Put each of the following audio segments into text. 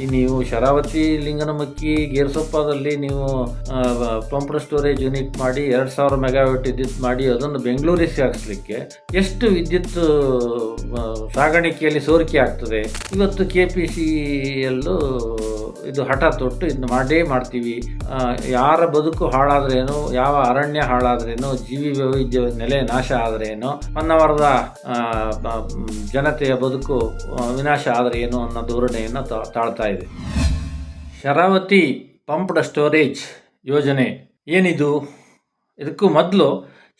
ಈ ನೀವು ಶರಾವತಿ ಲಿಂಗನಮಕ್ಕಿ ಗೇರ್ಸೊಪ್ಪದಲ್ಲಿ ನೀವು ಪಂಪ್ ಸ್ಟೋರೇಜ್ ಯೂನಿಟ್ ಮಾಡಿ ಎರಡು ಸಾವಿರ ಮೆಗಾವಾಟ್ ವಿದ್ಯುತ್ ಮಾಡಿ ಅದನ್ನು ಬೆಂಗಳೂರಿಗೆ ಸಾಗಿಸ್ಲಿಕ್ಕೆ ಎಷ್ಟು ವಿದ್ಯುತ್ ಸಾಗಾಣಿಕೆಯಲ್ಲಿ ಸೋರಿಕೆ ಆಗ್ತದೆ? ಇವತ್ತು ಕೆ ಪಿ ಸಿ ಯಲ್ಲೂ ಇದು ಹಠ ತೊಟ್ಟು ಇದನ್ನ ಮಾಡೇ ಮಾಡ್ತೀವಿ. ಯಾರ ಬದುಕು ಹಾಳಾದ್ರೇನು, ಯಾವ ಅರಣ್ಯ ಹಾಳಾದ್ರೇನು, ಜೀವಿ ವೈವಿಧ್ಯ ನೆಲೆ ನಾಶ ಆದ್ರೇನು ಹೊನ್ನಾವರದ ಜನತೆಯ ಬದುಕು ವಿನಾಶ ಆದರೆ ಏನು ಅನ್ನೋ ಧೋರಣೆಯನ್ನು ತಾಳ್ತಾ ಇದೆ. ಶರಾವತಿ ಪಂಪ್ಡ್ ಸ್ಟೋರೇಜ್ ಯೋಜನೆ ಏನಿದು? ಇದಕ್ಕೂ ಮೊದಲು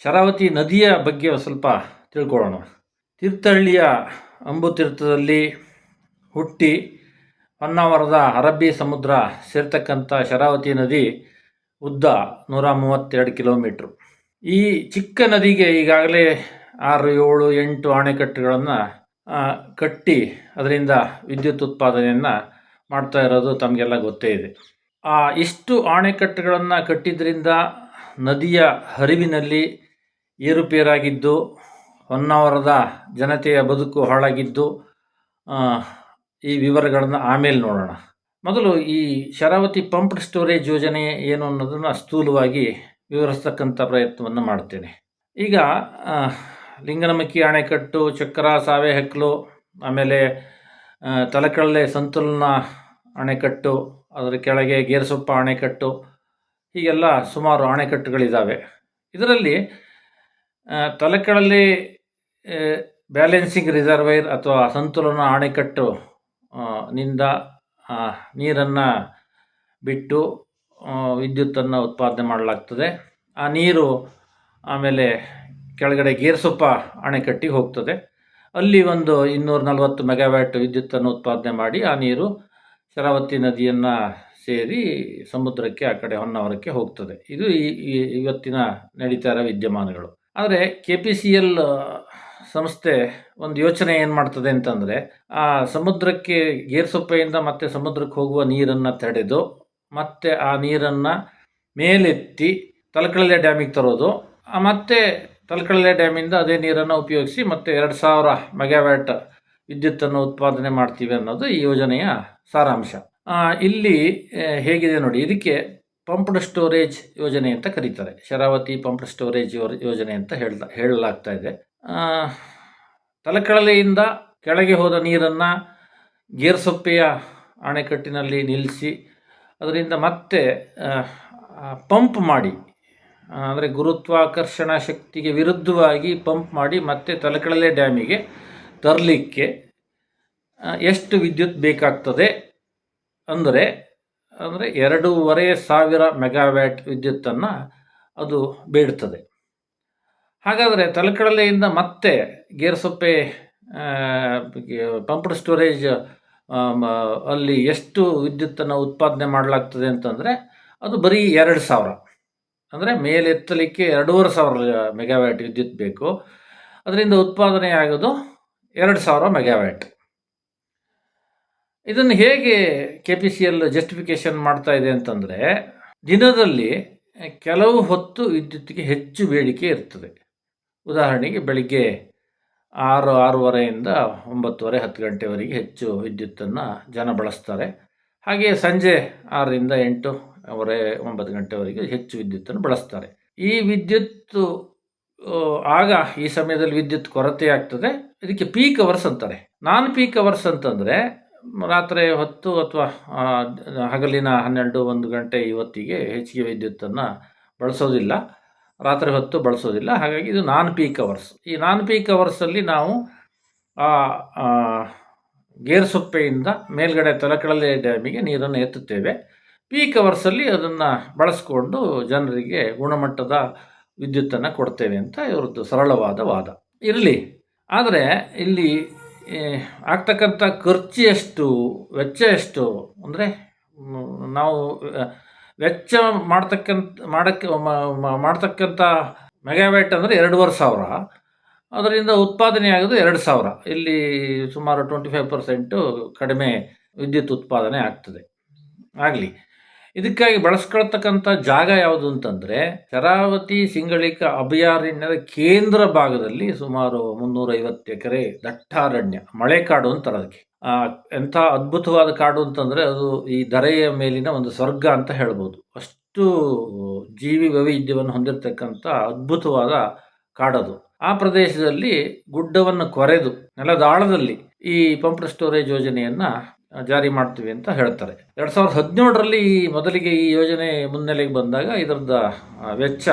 ಶರಾವತಿ ನದಿಯ ಬಗ್ಗೆ ಸ್ವಲ್ಪ ತಿಳ್ಕೊಳ್ಳೋಣ. ತೀರ್ಥಹಳ್ಳಿಯ ಅಂಬುತೀರ್ಥದಲ್ಲಿ ಹುಟ್ಟಿ ಹೊನ್ನಾವರದ ಅರಬ್ಬಿ ಸಮುದ್ರ ಸೇರ್ತಕ್ಕಂಥ ಶರಾವತಿ ನದಿ ಉದ್ದ ನೂರ ಮೂವತ್ತೆರಡು ಕಿಲೋಮೀಟ್ರ್. ಈ ಚಿಕ್ಕ ನದಿಗೆ ಈಗಾಗಲೇ ಆರು, ಏಳು, ಎಂಟು ಅಣೆಕಟ್ಟುಗಳನ್ನು ಕಟ್ಟಿ ಅದರಿಂದ ವಿದ್ಯುತ್ ಉತ್ಪಾದನೆಯನ್ನು ಮಾಡ್ತಾ ಇರೋದು ತಮಗೆಲ್ಲ ಗೊತ್ತೇ ಇದೆ. ಆ ಇಷ್ಟು ಅಣೆಕಟ್ಟುಗಳನ್ನು ಕಟ್ಟಿದ್ರಿಂದ ನದಿಯ ಹರಿವಿನಲ್ಲಿ ಏರುಪೇರಾಗಿದ್ದು, ಹೊನ್ನಾವರದ ಜನತೆಯ ಬದುಕು ಹಾಳಾಗಿದ್ದು ಈ ವಿವರಗಳನ್ನು ಆಮೇಲೆ ನೋಡೋಣ. ಮೊದಲು ಈ ಶರಾವತಿ ಪಂಪ್ಡ್ ಸ್ಟೋರೇಜ್ ಯೋಜನೆ ಏನು ಅನ್ನೋದನ್ನು ಸ್ಥೂಲವಾಗಿ ವಿವರಿಸ್ತಕ್ಕಂಥ ಪ್ರಯತ್ನವನ್ನು ಮಾಡ್ತೇನೆ. ಈಗ ಲಿಂಗನಮಕ್ಕಿ ಅಣೆಕಟ್ಟು ಚಕ್ರ ಸಾವೆ ಹೆಕ್ಲು ಆಮೇಲೆ ತಲೆಕಳ್ಳೆ ತಲಕಳ್ಳೆ ಸಂತುಲನ ಅಣೆಕಟ್ಟು ಅದರ ಕೆಳಗೆ ಗೇರಸೊಪ್ಪ ಅಣೆಕಟ್ಟು ಹೀಗೆಲ್ಲ ಸುಮಾರು ಅಣೆಕಟ್ಟುಗಳಿದ್ದಾವೆ ಇದರಲ್ಲಿ ಆ, ಬ್ಯಾಲೆನ್ಸಿಂಗ್ ರಿಸರ್ವೈರ್ ಅಥವಾ ಸಂತುಲನ ಅಣೆಕಟ್ಟು ನಿಂದ ನೀರನ್ನು ಬಿಟ್ಟು ವಿದ್ಯುತ್ತನ್ನು ಉತ್ಪಾದನೆ ಮಾಡಲಾಗ್ತದೆ. ಆ ನೀರು ಆಮೇಲೆ ಕೆಳಗಡೆ ಗೇರ್ಸೊಪ್ಪ ಅಣೆಕಟ್ಟಿಗೆ ಹೋಗ್ತದೆ. ಅಲ್ಲಿ ಒಂದು ಇನ್ನೂರ ನಲವತ್ತು ಮೆಗಾವ್ಯಾಟ್ ವಿದ್ಯುತ್ತನ್ನು ಉತ್ಪಾದನೆ ಮಾಡಿ ಆ ನೀರು ಶರಾವತಿ ನದಿಯನ್ನು ಸೇರಿ ಸಮುದ್ರಕ್ಕೆ, ಆ ಕಡೆ ಹೊನ್ನಾವರಕ್ಕೆ ಹೋಗ್ತದೆ. ಇದು ಈ- ಇವತ್ತಿನ ನಡೀತಾ ಇರೋ ವಿದ್ಯಮಾನಗಳು. ಆದರೆ ಕೆ ಪಿ ಸಿ ಎಲ್ ಸಂಸ್ಥೆ ಒಂದು ಯೋಚನೆ ಏನು ಮಾಡ್ತದೆ ಅಂತಂದರೆ, ಆ ಸಮುದ್ರಕ್ಕೆ ಗೇರ್ಸೊಪ್ಪೆಯಿಂದ ಮತ್ತೆ ಸಮುದ್ರಕ್ಕೆ ಹೋಗುವ ನೀರನ್ನು ತಡೆದು, ಮತ್ತೆ ಆ ನೀರನ್ನು ಮೇಲೆತ್ತಿ ತಲಕಳಲೆ ಡ್ಯಾಮಿಗೆ ತರೋದು ಮತ್ತೆ ತಲಕಳಲೆ ಡ್ಯಾಮಿಂದ ಅದೇ ನೀರನ್ನು ಉಪಯೋಗಿಸಿ ಮತ್ತೆ ಎರಡು ಸಾವಿರ ಮೆಗಾವ್ಯಾಟ್ ವಿದ್ಯುತ್ತನ್ನು ಉತ್ಪಾದನೆ ಮಾಡ್ತೀವಿ ಅನ್ನೋದು ಈ ಯೋಜನೆಯ ಸಾರಾಂಶ. ಇಲ್ಲಿ ಹೇಗಿದೆ ನೋಡಿ, ಇದಕ್ಕೆ ಪಂಪ್ಡ್ ಸ್ಟೋರೇಜ್ ಯೋಜನೆ ಅಂತ ಕರೀತಾರೆ. ಶರಾವತಿ ಪಂಪ್ಡ್ ಸ್ಟೋರೇಜ್ ಯೋಜನೆ ಅಂತ ಹೇಳ್ದ ಹೇಳಲಾಗ್ತಾ ಇದೆ. ತಲಕಳಲೆಯಿಂದ ಕೆಳಗೆ ಹೋದ ನೀರನ್ನು ಗೇರ್ಸೊಪ್ಪೆಯ ಅಣೆಕಟ್ಟಿನಲ್ಲಿ ನಿಲ್ಲಿಸಿ ಅದರಿಂದ ಮತ್ತೆ ಪಂಪ್ ಮಾಡಿ ಅಂದರೆ ಗುರುತ್ವಾಕರ್ಷಣ ಶಕ್ತಿಗೆ ವಿರುದ್ಧವಾಗಿ ಪಂಪ್ ಮಾಡಿ ಮತ್ತೆ ತಲಕಳಲೆ ಡ್ಯಾಮಿಗೆ ತರಲಿಕ್ಕೆ ಎಷ್ಟು ವಿದ್ಯುತ್ ಬೇಕಾಗ್ತದೆ ಅಂದರೆ ಅಂದರೆ ಎರಡೂವರೆ ಸಾವಿರ ಮೆಗಾವ್ಯಾಟ್ ವಿದ್ಯುತ್ತನ್ನು ಅದು ಬೇಡ್ತದೆ. ಹಾಗಾದರೆ ತಲಕಡಲೆಯಿಂದ ಮತ್ತೆ ಗೇರ್ಸೊಪ್ಪೆ ಪಂಪ್ಡ್ ಸ್ಟೋರೇಜ್ ಅಲ್ಲಿ ಎಷ್ಟು ವಿದ್ಯುತ್ತನ್ನು ಉತ್ಪಾದನೆ ಮಾಡಲಾಗ್ತದೆ ಅಂತಂದರೆ ಅದು ಬರೀ ಎರಡು ಸಾವಿರ. ಅಂದರೆ ಮೇಲೆತ್ತಲಿಕ್ಕೆ ಎರಡೂವರೆ ಸಾವಿರ ಮೆಗಾವ್ಯಾಟ್ ವಿದ್ಯುತ್ ಬೇಕು. ಅದರಿಂದ ಉತ್ಪಾದನೆ ಆಗೋದು ಎರಡು ಸಾವಿರ ಮೆಗಾವ್ಯಾಟ್. ಇದನ್ನು ಹೇಗೆ K P C L justification ಮಾಡ್ತಾ ಇದೆ ಅಂತಂದರೆ ದಿನದಲ್ಲಿ ಕೆಲವು ಹೊತ್ತು ವಿದ್ಯುತ್ತಿಗೆ ಹೆಚ್ಚು ಬೇಡಿಕೆ ಇರ್ತದೆ. ಉದಾಹರಣೆಗೆ ಬೆಳಿಗ್ಗೆ ಆರು, ಆರೂವರೆಯಿಂದ ಒಂಬತ್ತುವರೆ, ಹತ್ತು ಗಂಟೆವರೆಗೆ ಹೆಚ್ಚು ವಿದ್ಯುತ್ತನ್ನು ಜನ ಬಳಸ್ತಾರೆ. ಹಾಗೆಯೇ ಸಂಜೆ ಆರರಿಂದ ಎಂಟು ವರೆ ಒಂಬತ್ತು ಗಂಟೆವರೆಗೆ ಹೆಚ್ಚು ವಿದ್ಯುತ್ತನ್ನು ಬಳಸ್ತಾರೆ. ಈ ವಿದ್ಯುತ್ತು ಆಗ ಈ ಸಮಯದಲ್ಲಿ ವಿದ್ಯುತ್ ಕೊರತೆ ಆಗ್ತದೆ. ಇದಕ್ಕೆ ಪೀಕ್ ಅವರ್ಸ್ ಅಂತಾರೆ. ನಾನ್ ಪೀಕ್ ಅವರ್ಸ್ ಅಂತಂದರೆ ರಾತ್ರಿ ಹೊತ್ತು ಅಥವಾ ಹಗಲಿನ ಹನ್ನೆರಡು, ಒಂದು ಗಂಟೆ ಇವತ್ತಿಗೆ ಹೆಚ್ಚಿಗೆ ವಿದ್ಯುತ್ತನ್ನು ಬಳಸೋದಿಲ್ಲ. ರಾತ್ರಿ ಹೊತ್ತು ಬಳಸೋದಿಲ್ಲ. ಹಾಗಾಗಿ ಇದು ನಾನ್ ಪೀಕ್ ಅವರ್ಸ್ ಈ ನಾನ್ ಪೀಕ್ ಅವರ್ಸಲ್ಲಿ ನಾವು, ಆ ಸೊಪ್ಪೆಯಿಂದ ಮೇಲ್ಗಡೆ ತಲಕಳಲೆ ಡ್ಯಾಮಿಗೆ ನೀರನ್ನು ಎತ್ತುತ್ತೇವೆ. ಪೀಕ್ ಅವರ್ಸಲ್ಲಿ ಅದನ್ನು ಬಳಸ್ಕೊಂಡು ಜನರಿಗೆ ಗುಣಮಟ್ಟದ ವಿದ್ಯುತ್ತನ್ನು ಕೊಡ್ತೇವೆ ಅಂತ ಇವ್ರದ್ದು ಸರಳವಾದ ವಾದ. ಇರಲಿ. ಆದರೆ ಇಲ್ಲಿ ಆಗ್ತಕ್ಕಂಥ ಖರ್ಚು ಎಷ್ಟು ವೆಚ್ಚ ಎಷ್ಟು ಅಂದರೆ, ನಾವು ವೆಚ್ಚ ಮಾಡ್ತಕ್ಕಂಥ ಮಾಡೋಕ್ಕೆ ಮಾಡ್ತಕ್ಕಂಥ ಮೆಗಾವ್ಯಾಟ್ ಅಂದರೆ ಎರಡೂವರೆ ಸಾವಿರ. ಅದರಿಂದ ಉತ್ಪಾದನೆ ಆಗೋದು ಎರಡು ಸಾವಿರ. ಇಲ್ಲಿ ಸುಮಾರು ಟ್ವೆಂಟಿ ಫೈವ್ ಪರ್ಸೆಂಟು ಕಡಿಮೆ ವಿದ್ಯುತ್ ಉತ್ಪಾದನೆ ಆಗ್ತದೆ. ಆಗಲಿ. ಇದಕ್ಕಾಗಿ ಬಳಸ್ಕೊಳ್ತಕ್ಕಂಥ ಜಾಗ ಯಾವುದು ಅಂತಂದರೆ, ಶರಾವತಿ ಸಿಂಗಳಿಕ ಅಭಯಾರಣ್ಯದ ಕೇಂದ್ರ ಭಾಗದಲ್ಲಿ ಸುಮಾರು ಮುನ್ನೂರೈವತ್ತು ಎಕರೆ ದಟ್ಟಾರಣ್ಯ, ಮಳೆಕಾಡು ಅಂತಾರೆ ಅದಕ್ಕೆ ಎಂಥ ಅದ್ಭುತವಾದ ಕಾಡು ಅಂತಂದರೆ ಅದು ಈ ದರೆಯ ಮೇಲಿನ ಒಂದು ಸ್ವರ್ಗ ಅಂತ ಹೇಳ್ಬೋದು. ಅಷ್ಟು ಜೀವಿ ವೈವಿಧ್ಯವನ್ನು ಹೊಂದಿರತಕ್ಕಂಥ ಅದ್ಭುತವಾದ ಕಾಡದು. ಆ ಪ್ರದೇಶದಲ್ಲಿ ಗುಡ್ಡವನ್ನು ಕೊರೆದು ನೆಲದಾಳದಲ್ಲಿ ಈ ಪಂಪ್ ಸ್ಟೋರೇಜ್ ಯೋಜನೆಯನ್ನ ಜಾರಿ ಮಾಡ್ತೀವಿ ಅಂತ ಹೇಳ್ತಾರೆ. ಎರಡು ಸಾವಿರದ ಹದಿನೇಳರಲ್ಲಿ ಮೊದಲಿಗೆ ಈ ಯೋಜನೆ ಮುನ್ನೆಲೆಗೆ ಬಂದಾಗ ಇದರದ ವೆಚ್ಚ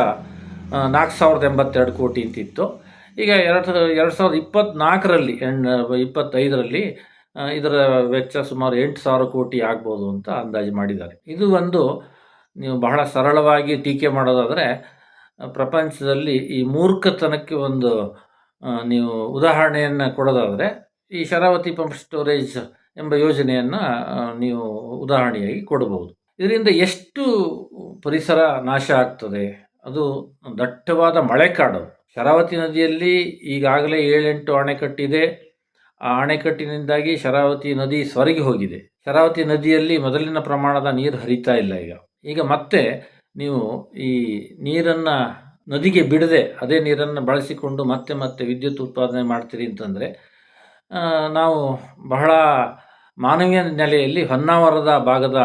ನಾಲ್ಕು ಸಾವಿರದ ಎಂಬತ್ತೆರಡು ಕೋಟಿ ಅಂತಿತ್ತು. ಈಗ ಎರಡು ಎರಡು ಸಾವಿರದ ಇಪ್ಪತ್ತ್ನಾಲ್ಕರಲ್ಲಿ ಇಪ್ಪತ್ತೈದರಲ್ಲಿ ಇದರ ವೆಚ್ಚ ಸುಮಾರು ಎಂಟು ಸಾವಿರ ಕೋಟಿ ಆಗ್ಬೋದು ಅಂತ ಅಂದಾಜು ಮಾಡಿದ್ದಾರೆ. ಇದು ಒಂದು, ನೀವು ಬಹಳ ಸರಳವಾಗಿ ಟೀಕೆ ಮಾಡೋದಾದರೆ, ಪ್ರಪಂಚದಲ್ಲಿ ಈ ಮೂರ್ಖತನಕ್ಕೆ ಒಂದು ನೀವು ಉದಾಹರಣೆಯನ್ನು ಕೊಡೋದಾದರೆ, ಈ ಶರಾವತಿ ಪಂಪ್ ಸ್ಟೋರೇಜ್ ಎಂಬ ಯೋಜನೆಯನ್ನು ನೀವು ಉದಾಹರಣೆಯಾಗಿ ಕೊಡಬಹುದು. ಇದರಿಂದ ಎಷ್ಟು ಪರಿಸರ ನಾಶ ಆಗ್ತದೆ? ಅದು ದಟ್ಟವಾದ ಮಳೆಕಾಡು. ಶರಾವತಿ ನದಿಯಲ್ಲಿ ಈಗಾಗಲೇ ಏಳೆಂಟು ಅಣೆಕಟ್ಟಿದೆ. ಆ ಅಣೆಕಟ್ಟಿನಿಂದಾಗಿ ಶರಾವತಿ ನದಿ ಸ್ವರಗಿ ಹೋಗಿದೆ. ಶರಾವತಿ ನದಿಯಲ್ಲಿ ಮೊದಲಿನ ಪ್ರಮಾಣದ ನೀರು ಹರಿತಾ ಇಲ್ಲ ಈಗ. ಈಗ ಮತ್ತೆ ನೀವು ಈ ನೀರನ್ನು ನದಿಗೆ ಬಿಡದೆ ಅದೇ ನೀರನ್ನು ಬಳಸಿಕೊಂಡು ಮತ್ತೆ ಮತ್ತೆ ವಿದ್ಯುತ್ ಉತ್ಪಾದನೆ ಮಾಡ್ತೀರಿ ಅಂತಂದರೆ ನಾವು ಬಹಳ ಮಾನವೀಯ ನೆಲೆಯಲ್ಲಿ ಹೊನ್ನಾವರದ ಭಾಗದ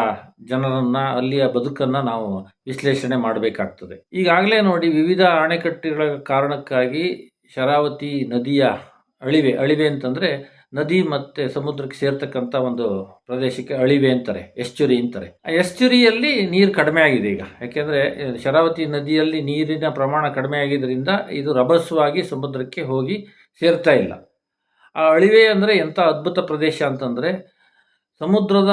ಜನರನ್ನು, ಅಲ್ಲಿಯ ಬದುಕನ್ನು ನಾವು ವಿಶ್ಲೇಷಣೆ ಮಾಡಬೇಕಾಗ್ತದೆ. ಈಗಾಗಲೇ ನೋಡಿ ವಿವಿಧ ಅಣೆಕಟ್ಟುಗಳ ಕಾರಣಕ್ಕಾಗಿ ಶರಾವತಿ ನದಿಯ ಅಳಿವೆ ಅಳಿವೆ ಅಂತಂದರೆ ನದಿ ಮತ್ತು ಸಮುದ್ರಕ್ಕೆ ಸೇರ್ತಕ್ಕಂಥ ಒಂದು ಪ್ರದೇಶಕ್ಕೆ ಅಳಿವೆ ಅಂತಾರೆ, ಎಸ್ಚುರಿ ಅಂತಾರೆ. ಆ ಎಸ್ಚುರಿಯಲ್ಲಿ ನೀರು ಕಡಿಮೆ ಆಗಿದೆ ಈಗ. ಯಾಕೆಂದರೆ ಶರಾವತಿ ನದಿಯಲ್ಲಿ ನೀರಿನ ಪ್ರಮಾಣ ಕಡಿಮೆ ಆಗಿದ್ದರಿಂದ ಇದು ರಭಸವಾಗಿ ಸಮುದ್ರಕ್ಕೆ ಹೋಗಿ ಸೇರ್ತಾ ಇಲ್ಲ. ಆ ಅಳಿವೆ ಅಂದರೆ ಎಂಥ ಅದ್ಭುತ ಪ್ರದೇಶ ಅಂತಂದರೆ ಸಮುದ್ರದ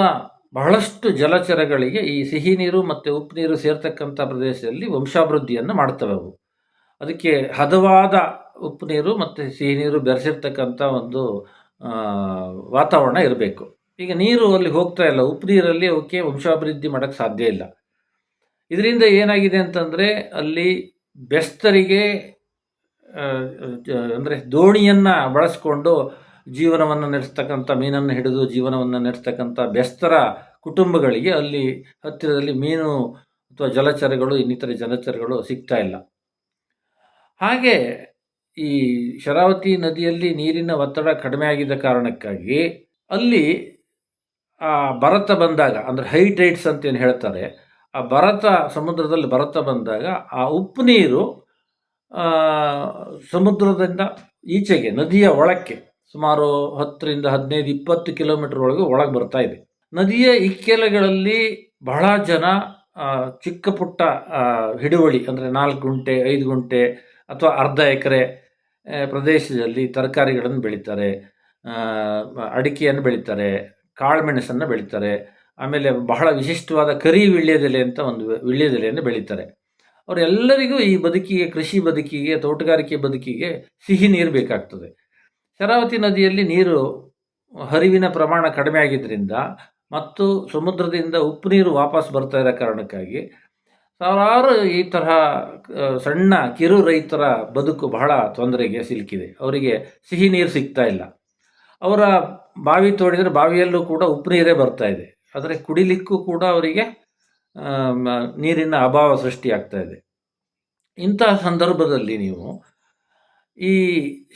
ಬಹಳಷ್ಟು ಜಲಚರಗಳಿಗೆ ಈ ಸಿಹಿ ನೀರು ಮತ್ತು ಉಪ್ಪು ನೀರು ಸೇರ್ತಕ್ಕಂಥ ಪ್ರದೇಶದಲ್ಲಿ ವಂಶಾಭಿವೃದ್ಧಿಯನ್ನು ಮಾಡ್ತವೆ ಅವು. ಅದಕ್ಕೆ ಹದವಾದ ಉಪ್ಪು ನೀರು ಮತ್ತು ಸಿಹಿ ನೀರು ಬೆರೆಸಿರ್ತಕ್ಕಂಥ ಒಂದು ವಾತಾವರಣ ಇರಬೇಕು. ಈಗ ನೀರು ಅಲ್ಲಿ ಹೋಗ್ತಾ ಇಲ್ಲ. ಉಪ್ಪು ನೀರಲ್ಲಿ ಅವಕ್ಕೆ ವಂಶಾಭಿವೃದ್ಧಿ ಮಾಡೋಕ್ಕೆ ಸಾಧ್ಯ ಇಲ್ಲ. ಇದರಿಂದ ಏನಾಗಿದೆ ಅಂತಂದರೆ ಅಲ್ಲಿ ಬೆಸ್ತರಿಗೆ ಅಂದರೆ ದೋಣಿಯನ್ನು ಬಳಸ್ಕೊಂಡು ಜೀವನವನ್ನು ನಡೆಸ್ತಕ್ಕಂಥ, ಮೀನನ್ನು ಹಿಡಿದು ಜೀವನವನ್ನು ನಡೆಸ್ತಕ್ಕಂಥ ಬೆಸ್ತರ ಕುಟುಂಬಗಳಿಗೆ ಅಲ್ಲಿ ಹತ್ತಿರದಲ್ಲಿ ಮೀನು ಅಥವಾ ಜಲಚರಗಳು, ಇನ್ನಿತರ ಜಲಚರಗಳು ಸಿಗ್ತಾ ಇಲ್ಲ. ಹಾಗೆ ಈ ಶರಾವತಿ ನದಿಯಲ್ಲಿ ನೀರಿನ ಒತ್ತಡ ಕಡಿಮೆ ಆಗಿದ್ದ ಕಾರಣಕ್ಕಾಗಿ ಅಲ್ಲಿ ಆ ಭರತ ಬಂದಾಗ, ಅಂದರೆ ಅಂತ ಏನು ಹೇಳ್ತಾರೆ, ಆ ಭರತ ಸಮುದ್ರದಲ್ಲಿ ಭರತ ಬಂದಾಗ ಆ ಉಪ್ಪು ನೀರು ಸಮುದ್ರದಿಂದ ಈಚೆಗೆ, ನದಿಯ ಒಳಕ್ಕೆ ಸುಮಾರು ಹತ್ತರಿಂದ ಹದಿನೈದು, ಇಪ್ಪತ್ತು ಕಿಲೋಮೀಟರ್ ಒಳಗೆ ಒಳಗೆ ಬರ್ತಾ ಇದೆ. ನದಿಯ ಇಕ್ಕೆಲೆಗಳಲ್ಲಿ ಬಹಳ ಜನ ಚಿಕ್ಕ ಪುಟ್ಟ ಹಿಡುವಳಿ, ಅಂದರೆ ನಾಲ್ಕು ಗುಂಟೆ, ಐದು ಗುಂಟೆ ಅಥವಾ ಅರ್ಧ ಎಕರೆ ಪ್ರದೇಶದಲ್ಲಿ ತರಕಾರಿಗಳನ್ನು ಬೆಳೀತಾರೆ ಅಡಿಕೆಯನ್ನು ಬೆಳೀತಾರೆ, ಕಾಳುಮೆಣಸನ್ನು ಬೆಳೀತಾರೆ, ಆಮೇಲೆ ಬಹಳ ವಿಶಿಷ್ಟವಾದ ಕರಿ ವಿಳ್ಯದೆಲೆ ಅಂತ ಒಂದು ವಿಳ್ಯದೆಲೆಯನ್ನು ಬೆಳೀತಾರೆ. ಅವರೆಲ್ಲರಿಗೂ ಈ ಬದುಕಿಗೆ, ಕೃಷಿ ಬದುಕಿಗೆ, ತೋಟಗಾರಿಕೆ ಬದುಕಿಗೆ ಸಿಹಿ ನೀರು ಬೇಕಾಗ್ತದೆ. ಶರಾವತಿ ನದಿಯಲ್ಲಿ ನೀರು ಹರಿವಿನ ಪ್ರಮಾಣ ಕಡಿಮೆ ಆಗಿದ್ದರಿಂದ ಮತ್ತು ಸಮುದ್ರದಿಂದ ಉಪ್ಪು ನೀರು ವಾಪಸ್ ಬರ್ತಾ ಇರೋ ಕಾರಣಕ್ಕಾಗಿ ಸಾವಿರಾರು ಈ ತರಹ ಸಣ್ಣ ಕಿರು ರೈತರ ಬದುಕು ಬಹಳ ತೊಂದರೆಗೆ ಸಿಲುಕಿದೆ. ಅವರಿಗೆ ಸಿಹಿ ನೀರು ಸಿಗ್ತಾ ಇಲ್ಲ. ಅವರ ಬಾವಿ ತೋಡಿದರೆ ಬಾವಿಯಲ್ಲೂ ಕೂಡ ಉಪ್ಪು ನೀರೇ ಬರ್ತಾ ಇದೆ. ಆದರೆ ಕುಡಿಲಿಕ್ಕೂ ಕೂಡ ಅವರಿಗೆ ನೀರಿನ ಅಭಾವ ಸೃಷ್ಟಿಯಾಗ್ತಾ ಇದೆ. ಇಂತಹ ಸಂದರ್ಭದಲ್ಲಿ ನೀವು ಈ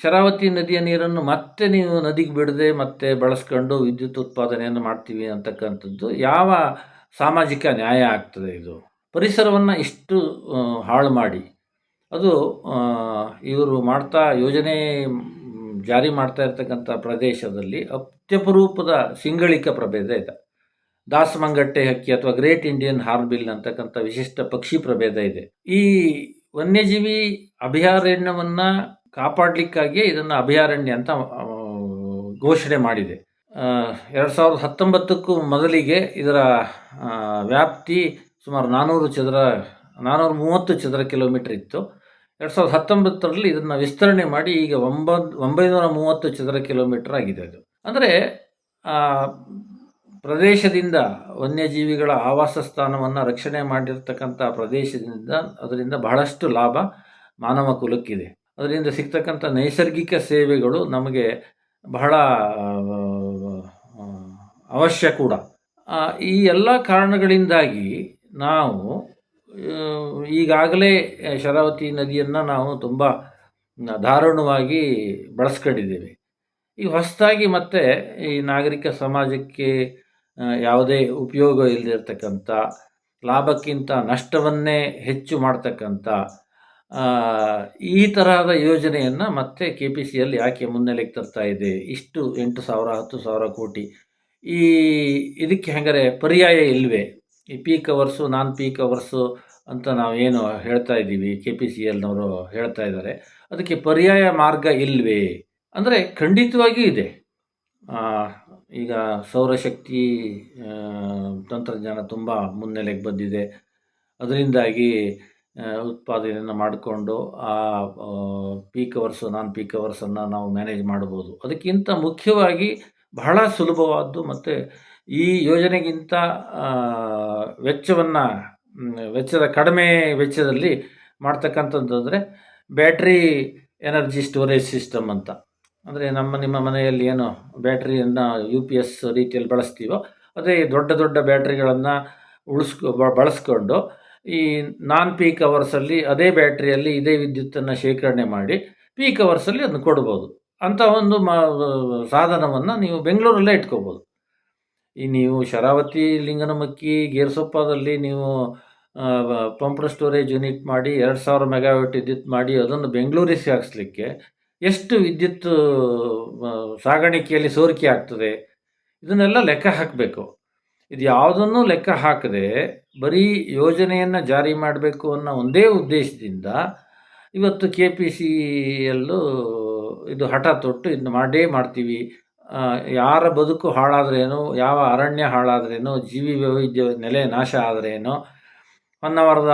ಶರಾವತಿ ನದಿಯ ನೀರನ್ನು ಮತ್ತೆ ನೀವು ನದಿಗೆ ಬಿಡದೆ ಮತ್ತೆ ಬಳಸ್ಕೊಂಡು ವಿದ್ಯುತ್ ಉತ್ಪಾದನೆಯನ್ನು ಮಾಡ್ತೀವಿ ಅಂತಕ್ಕಂಥದ್ದು ಯಾವ ಸಾಮಾಜಿಕ ನ್ಯಾಯ ಆಗ್ತದೆ ಇದು? ಪರಿಸರವನ್ನು ಇಷ್ಟು ಹಾಳು ಮಾಡಿ. ಅದು ಇವರು ಮಾಡ್ತಾ, ಯೋಜನೆ ಜಾರಿ ಮಾಡ್ತಾ ಇರತಕ್ಕಂಥ ಪ್ರದೇಶದಲ್ಲಿ ಅತ್ಯಪರೂಪದ ಸಿಂಗಳಿಕ ಪ್ರಭೇದ ಇದೆ. ದಾಸಮಂಗಟ್ಟೆ ಹಕ್ಕಿ ಅಥವಾ ಗ್ರೇಟ್ ಇಂಡಿಯನ್ ಹಾರ್ಬಿಲ್ ಅಂತಕ್ಕಂಥ ವಿಶಿಷ್ಟ ಪಕ್ಷಿ ಪ್ರಭೇದ ಇದೆ. ಈ ವನ್ಯಜೀವಿ ಅಭಯಾರಣ್ಯವನ್ನು ಕಾಪಾಡಲಿಕ್ಕಾಗಿಯೇ ಇದನ್ನು ಅಭಯಾರಣ್ಯ ಅಂತ ಘೋಷಣೆ ಮಾಡಿದೆ. ಎರಡು ಸಾವಿರದ ಹತ್ತೊಂಬತ್ತಕ್ಕೂ ಮೊದಲಿಗೆ ಇದರ ವ್ಯಾಪ್ತಿ ಸುಮಾರು ನಾನ್ನೂರು ಚದರ ನಾನ್ನೂರ ಮೂವತ್ತು ಚದರ ಕಿಲೋಮೀಟರ್ ಇತ್ತು. ಎರಡು ಸಾವಿರದ ಹತ್ತೊಂಬತ್ತರಲ್ಲಿ ಇದನ್ನು ವಿಸ್ತರಣೆ ಮಾಡಿ ಈಗ ಒಂಬತ್ತು ಒಂಬೈನೂರ ಮೂವತ್ತು ಚದರ ಕಿಲೋಮೀಟರ್ ಆಗಿದೆ ಅದು. ಅಂದರೆ ಪ್ರದೇಶದಿಂದ ವನ್ಯಜೀವಿಗಳ ಆವಾಸ ಸ್ಥಾನವನ್ನು ರಕ್ಷಣೆ ಮಾಡಿರ್ತಕ್ಕಂಥ ಪ್ರದೇಶದಿಂದ, ಅದರಿಂದ ಬಹಳಷ್ಟು ಲಾಭ ಮಾನವ ಕುಲಕ್ಕಿದೆ. ಅದರಿಂದ ಸಿಗ್ತಕ್ಕಂಥ ನೈಸರ್ಗಿಕ ಸೇವೆಗಳು ನಮಗೆ ಬಹಳ ಅವಶ್ಯ ಕೂಡ. ಈ ಎಲ್ಲ ಕಾರಣಗಳಿಂದಾಗಿ ನಾವು ಈಗಾಗಲೇ ಶರಾವತಿ ನದಿಯನ್ನು ನಾವು ತುಂಬ ದಾರುಣವಾಗಿ ಬಳಸ್ಕೊಂಡಿದ್ದೇವೆ. ಈ ಹೊಸದಾಗಿ ಮತ್ತೆ ಈ ನಾಗರಿಕ ಸಮಾಜಕ್ಕೆ ಯಾವುದೇ ಉಪಯೋಗ ಇಲ್ಲದಿರ್ತಕ್ಕಂಥ ಲಾಭಕ್ಕಿಂತ ನಷ್ಟವನ್ನೇ ಹೆಚ್ಚು ಮಾಡ್ತಕ್ಕಂಥ ಈ ತರಹದ ಯೋಜನೆಯನ್ನು ಮತ್ತೆ ಕೆ ಪಿ ಸಿ ಎಲ್ ಯಾಕೆ ಮುನ್ನೆಲೆಗೆ ತರ್ತಾ ಇದೆ? ಇಷ್ಟು ಎಂಟು ಸಾವಿರ, ಹತ್ತು ಸಾವಿರ ಕೋಟಿ. ಈ, ಇದಕ್ಕೆ ಹೆಂಗರೆ ಪರ್ಯಾಯ ಇಲ್ಲವೇ ಈ peak hours, non peak hours ಅಂತ ನಾವು ಏನು ಹೇಳ್ತಾ ಇದ್ದೀವಿ ಕೆ ಪಿ ಸಿ ಎಲ್ನವರು ಹೇಳ್ತಾ ಇದ್ದಾರೆ ಅದಕ್ಕೆ ಪರ್ಯಾಯ ಮಾರ್ಗ ಇಲ್ಲವೇ ಅಂದರೆ ಖಂಡಿತವಾಗಿಯೂ ಇದೆ. ಈಗ ಸೌರಶಕ್ತಿ ತಂತ್ರಜ್ಞಾನ ತುಂಬ ಮುನ್ನೆಲೆಗೆ ಬಂದಿದೆ. ಅದರಿಂದಾಗಿ ಉತ್ಪಾದನೆಯನ್ನು ಮಾಡಿಕೊಂಡು ಆ ಪೀಕ್ ಅವರ್ಸ್ ನಾನ್ ಪೀಕ್ ಅವರ್ಸನ್ನು ನಾವು ಮ್ಯಾನೇಜ್ ಮಾಡ್ಬೋದು. ಅದಕ್ಕಿಂತ ಮುಖ್ಯವಾಗಿ ಬಹಳ ಸುಲಭವಾದ್ದು ಮತ್ತು ಈ ಯೋಜನೆಗಿಂತ ವೆಚ್ಚವನ್ನು ವೆಚ್ಚದ ಕಡಿಮೆ ವೆಚ್ಚದಲ್ಲಿ ಮಾಡ್ತಕ್ಕಂಥದ್ದು ಅಂದರೆ ಬ್ಯಾಟ್ರಿ ಎನರ್ಜಿ ಸ್ಟೋರೇಜ್ ಸಿಸ್ಟಮ್ ಅಂತ. ಅಂದರೆ ನಮ್ಮ, ನಿಮ್ಮ ಮನೆಯಲ್ಲಿ ಏನು ಬ್ಯಾಟ್ರಿಯನ್ನು ಯು ಪಿ ಎಸ್ ರೀತಿಯಲ್ಲಿ ಬಳಸ್ತೀವೋ, ಅದೇ ದೊಡ್ಡ ದೊಡ್ಡ ಬ್ಯಾಟ್ರಿಗಳನ್ನು ಉಳಿಸ್ಕೊ, ಬಳಸ್ಕೊಂಡು ಈ ನಾನ್ ಪೀಕ್ ಅವರ್ಸಲ್ಲಿ ಅದೇ ಬ್ಯಾಟ್ರಿಯಲ್ಲಿ ಇದೇ ವಿದ್ಯುತ್ತನ್ನು ಶೇಖರಣೆ ಮಾಡಿ ಪೀಕ್ ಅವರ್ಸಲ್ಲಿ ಅದನ್ನು ಕೊಡ್ಬೋದು. ಅಂತ ಒಂದು ಮ ಸಾಧನವನ್ನು ನೀವು ಬೆಂಗಳೂರಲ್ಲೇ ಇಟ್ಕೋಬೋದು. ಈ ನೀವು ಶರಾವತಿ ಲಿಂಗನಮಕ್ಕಿ, ಗೇರ್ಸೊಪ್ಪದಲ್ಲಿ ನೀವು ಪಂಪ್ಡ್ ಸ್ಟೋರೇಜ್ ಯೂನಿಟ್ ಮಾಡಿ ಎರಡು ಸಾವಿರ ಮೆಗಾವಾಟ್ ವಿದ್ಯುತ್ ಮಾಡಿ ಅದನ್ನು ಬೆಂಗಳೂರಿಗೆ ಸಾಗಿಸ್ಲಿಕ್ಕೆ ಎಷ್ಟು ವಿದ್ಯುತ್ ಸಾಗಾಣಿಕೆಯಲ್ಲಿ ಸೋರಿಕೆ ಆಗ್ತದೆ, ಇದನ್ನೆಲ್ಲ ಲೆಕ್ಕ ಹಾಕಬೇಕು. ಇದು ಯಾವುದನ್ನು ಲೆಕ್ಕ ಹಾಕದೆ ಬರೀ ಯೋಜನೆಯನ್ನು ಜಾರಿ ಮಾಡಬೇಕು ಅನ್ನೋ ಒಂದೇ ಉದ್ದೇಶದಿಂದ ಇವತ್ತು ಕೆ ಪಿ ಸಿ ಯಲ್ಲೂ ಇದು ಹಠ ತೊಟ್ಟು ಇದನ್ನ ಮಾಡೇ ಮಾಡ್ತೀವಿ. ಯಾರ ಬದುಕು ಹಾಳಾದ್ರೇನು, ಯಾವ ಅರಣ್ಯ ಹಾಳಾದ್ರೇನು, ಜೀವಿ ವೈವಿಧ್ಯ ನೆಲೆ ನಾಶ ಆದ್ರೇನು, ಹೊನ್ನಾವರದ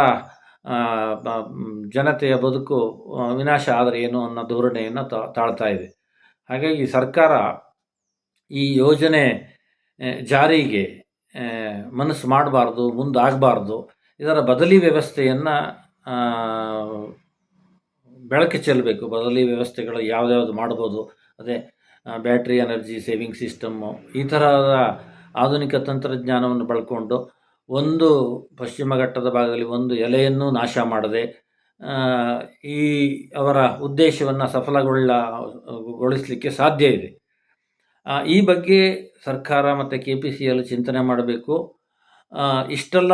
ಜನತೆಯ ಬದುಕು ವಿನಾಶ ಆದರೆ ಏನು ಅನ್ನೋ ಧೋರಣೆಯನ್ನು ತಾಳ್ತಾ ಇದೆ. ಹಾಗಾಗಿ ಸರ್ಕಾರ ಈ ಯೋಜನೆ ಜಾರಿಗೆ ಮನಸ್ಸು ಮಾಡಬಾರ್ದು, ಮುಂದಾಗಬಾರ್ದು, ಇದರ ಬದಲಿ ವ್ಯವಸ್ಥೆಯನ್ನು ಬೆಳಕು ಚೆಲ್ಲಬೇಕು. ಬದಲಿ ವ್ಯವಸ್ಥೆಗಳು ಯಾವ್ದ್ಯಾವ್ದು ಮಾಡ್ಬೋದು. ಅದೇ ಬ್ಯಾಟ್ರಿ ಎನರ್ಜಿ ಸೇವಿಂಗ್ ಸಿಸ್ಟಮ್ಮು ಈ ಥರದ ಆಧುನಿಕ ತಂತ್ರಜ್ಞಾನವನ್ನು ಬಳಕೊಂಡು ಒಂದು ಪಶ್ಚಿಮ ಘಟ್ಟದ ಭಾಗದಲ್ಲಿ ಒಂದು ಎಲೆಯನ್ನು ನಾಶ ಮಾಡದೆ ಈ ಅವರ ಉದ್ದೇಶವನ್ನು ಸಫಲಗೊಳ್ಳ, ಗೊಳಿಸಲಿಕ್ಕೆ ಸಾಧ್ಯ ಇದೆ. ಈ ಬಗ್ಗೆ ಸರ್ಕಾರ ಮತ್ತು ಕೆ ಪಿ ಸಿ ಎಲ್ ಚಿಂತನೆ ಮಾಡಬೇಕು. ಇಷ್ಟೆಲ್ಲ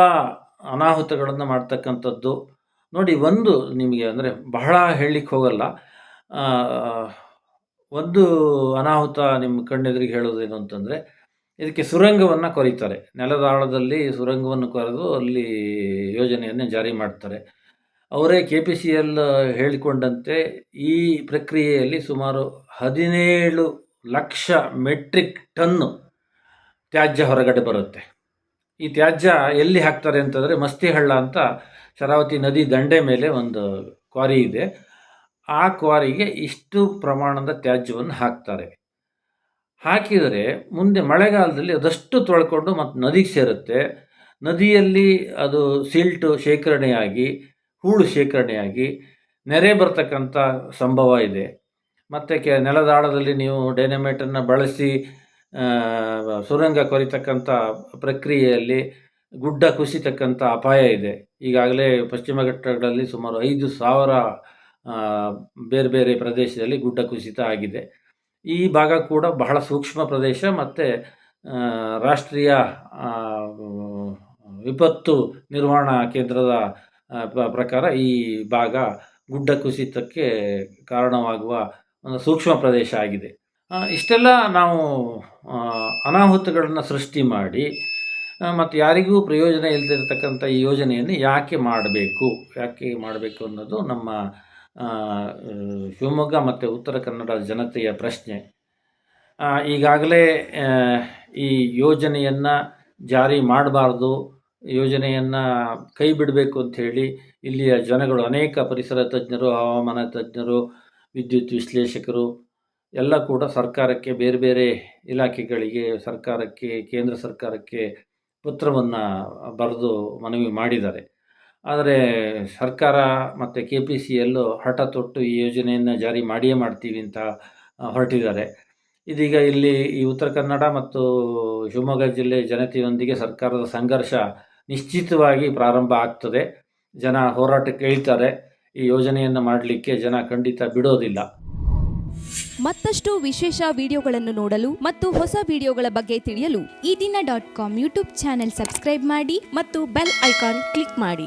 ಅನಾಹುತಗಳನ್ನು ಮಾಡ್ತಕ್ಕಂಥದ್ದು. ನೋಡಿ, ಒಂದು ನಿಮಗೆ ಅಂದರೆ ಬಹಳ ಹೇಳಲಿಕ್ಕೆ ಹೋಗಲ್ಲ. ಒಂದು ಅನಾಹುತ ನಿಮ್ಮ ಕಣ್ಣೆದುರಿಗೆ ಹೇಳೋದೇನು ಅಂತಂದರೆ, ಇದಕ್ಕೆ ಸುರಂಗವನ್ನು ಕೊರೀತಾರೆ. ನೆಲದಾಳದಲ್ಲಿ ಸುರಂಗವನ್ನು ಕೊರೆದು ಅಲ್ಲಿ ಯೋಜನೆಯನ್ನು ಜಾರಿ ಮಾಡ್ತಾರೆ. ಅವರೇ ಕೆ ಪಿ ಸಿ ಎಲ್ ಹೇಳಿಕೊಂಡಂತೆ, ಈ ಪ್ರಕ್ರಿಯೆಯಲ್ಲಿ ಸುಮಾರು ಹದಿನೇಳು ಲಕ್ಷ ಮೆಟ್ರಿಕ್ ಟನ್ನು ತ್ಯಾಜ್ಯ ಹೊರಗಡೆ ಬರುತ್ತೆ. ಈ ತ್ಯಾಜ್ಯ ಎಲ್ಲಿ ಹಾಕ್ತಾರೆ ಅಂತಂದರೆ ಮಸ್ತಿಹಳ್ಳ ಅಂತ ಶರಾವತಿ ನದಿ ದಂಡೆ ಮೇಲೆ ಒಂದು ಕ್ವಾರಿ ಇದೆ. ಆ ಕ್ವಾರಿಗೆ ಇಷ್ಟು ಪ್ರಮಾಣದ ತ್ಯಾಜ್ಯವನ್ನು ಹಾಕ್ತಾರೆ. ಹಾಕಿದರೆ ಮುಂದೆ ಮಳೆಗಾಲದಲ್ಲಿ ಅದಷ್ಟು ತೊಳ್ಕೊಂಡು ಮತ್ತು ನದಿಗೆ ಸೇರುತ್ತೆ. ನದಿಯಲ್ಲಿ ಅದು ಸಿಲ್ಟು ಶೇಖರಣೆಯಾಗಿ, ಹೂಳು ಶೇಖರಣೆಯಾಗಿ ನೆರೆ ಬರ್ತಕ್ಕಂಥ ಸಂಭವ ಇದೆ. ಮತ್ತು ಕೆ ನೆಲದಾಳದಲ್ಲಿ ನೀವು ಡೈನಮೈಟನ್ನು ಬಳಸಿ ಸುರಂಗ ಕೊರಿತಕ್ಕಂಥ ಪ್ರಕ್ರಿಯೆಯಲ್ಲಿ ಗುಡ್ಡ ಕುಸಿತಕ್ಕಂಥ ಅಪಾಯ ಇದೆ. ಈಗಾಗಲೇ ಪಶ್ಚಿಮ ಘಟ್ಟಗಳಲ್ಲಿ ಸುಮಾರು ಐದು ಸಾವಿರ ಬೇರೆ ಬೇರೆ ಪ್ರದೇಶದಲ್ಲಿ ಗುಡ್ಡ ಕುಸಿತ ಆಗಿದೆ. ಈ ಭಾಗ ಕೂಡ ಬಹಳ ಸೂಕ್ಷ್ಮ ಪ್ರದೇಶ ಮತ್ತು ರಾಷ್ಟ್ರೀಯ ವಿಪತ್ತು ನಿರ್ವಹಣಾ ಕೇಂದ್ರದ ಪ್ರಕಾರ ಈ ಭಾಗ ಗುಡ್ಡ ಕುಸಿತಕ್ಕೆ ಕಾರಣವಾಗುವ ಒಂದು ಸೂಕ್ಷ್ಮ ಪ್ರದೇಶ ಆಗಿದೆ. ಇಷ್ಟೆಲ್ಲ ನಾವು ಅನಾಹುತಗಳನ್ನು ಸೃಷ್ಟಿ ಮಾಡಿ ಮತ್ತು ಯಾರಿಗೂ ಪ್ರಯೋಜನ ಇಲ್ಲದಿರತಕ್ಕಂಥ ಈ ಯೋಜನೆಯನ್ನು ಯಾಕೆ ಮಾಡಬೇಕು? ಯಾಕೆ ಮಾಡಬೇಕು ಅನ್ನೋದು ನಮ್ಮ ಶಿವಮೊಗ್ಗ ಮತ್ತು ಉತ್ತರ ಕನ್ನಡ ಜನತೆಯ ಪ್ರಶ್ನೆ. ಈಗಾಗಲೇ ಈ ಯೋಜನೆಯನ್ನು ಜಾರಿ ಮಾಡಬಾರ್ದು, ಯೋಜನೆಯನ್ನು ಕೈ ಬಿಡಬೇಕು ಅಂಥೇಳಿ ಇಲ್ಲಿಯ ಜನಗಳು, ಅನೇಕ ಪರಿಸರ ತಜ್ಞರು, ಹವಾಮಾನ ತಜ್ಞರು ವಿದ್ಯುತ್ ವಿಶ್ಲೇಷಕರು, ಎಲ್ಲ ಕೂಡ ಸರ್ಕಾರಕ್ಕೆ ಬೇರೆ ಬೇರೆ ಇಲಾಖೆಗಳಿಗೆ, ಸರ್ಕಾರಕ್ಕೆ, ಕೇಂದ್ರ ಸರ್ಕಾರಕ್ಕೆ ಪತ್ರವನ್ನು ಬರೆದು ಮನವಿ ಮಾಡಿದ್ದಾರೆ. ಆದರೆ ಸರ್ಕಾರ ಮತ್ತು ಕೆ ಪಿ ಸಿ ಎಲ್ಲೂ ಹಠ ತೊಟ್ಟು ಈ ಯೋಜನೆಯನ್ನು ಜಾರಿ ಮಾಡಿಯೇ ಮಾಡ್ತೀವಿ ಅಂತ ಹೊರಟಿದ್ದಾರೆ. ಇದೀಗ ಇಲ್ಲಿ ಈ ಉತ್ತರ ಕನ್ನಡ ಮತ್ತು ಶಿವಮೊಗ್ಗ ಜಿಲ್ಲೆ ಜನತೆಯೊಂದಿಗೆ ಸರ್ಕಾರದ ಸಂಘರ್ಷ ನಿಶ್ಚಿತವಾಗಿ ಪ್ರಾರಂಭ ಆಗ್ತದೆ. ಜನ ಹೋರಾಟಕ್ಕೆ ಇಳಿತಾರೆ. ಈ ಯೋಜನೆಯನ್ನು ಮಾಡಲಿಕ್ಕೆ ಜನ ಖಂಡಿತ ಬಿಡೋದಿಲ್ಲ. ಮತ್ತಷ್ಟು ವಿಶೇಷ ವಿಡಿಯೋಗಳನ್ನು ನೋಡಲು ಮತ್ತು ಹೊಸ ವಿಡಿಯೋಗಳ ಬಗ್ಗೆ ತಿಳಿಯಲು ಈ ದಿನ dot com YouTube channel subscribe ಮಾಡಿ ಮತ್ತು ಬೆಲ್ ಐಕಾನ್ ಕ್ಲಿಕ್ ಮಾಡಿ.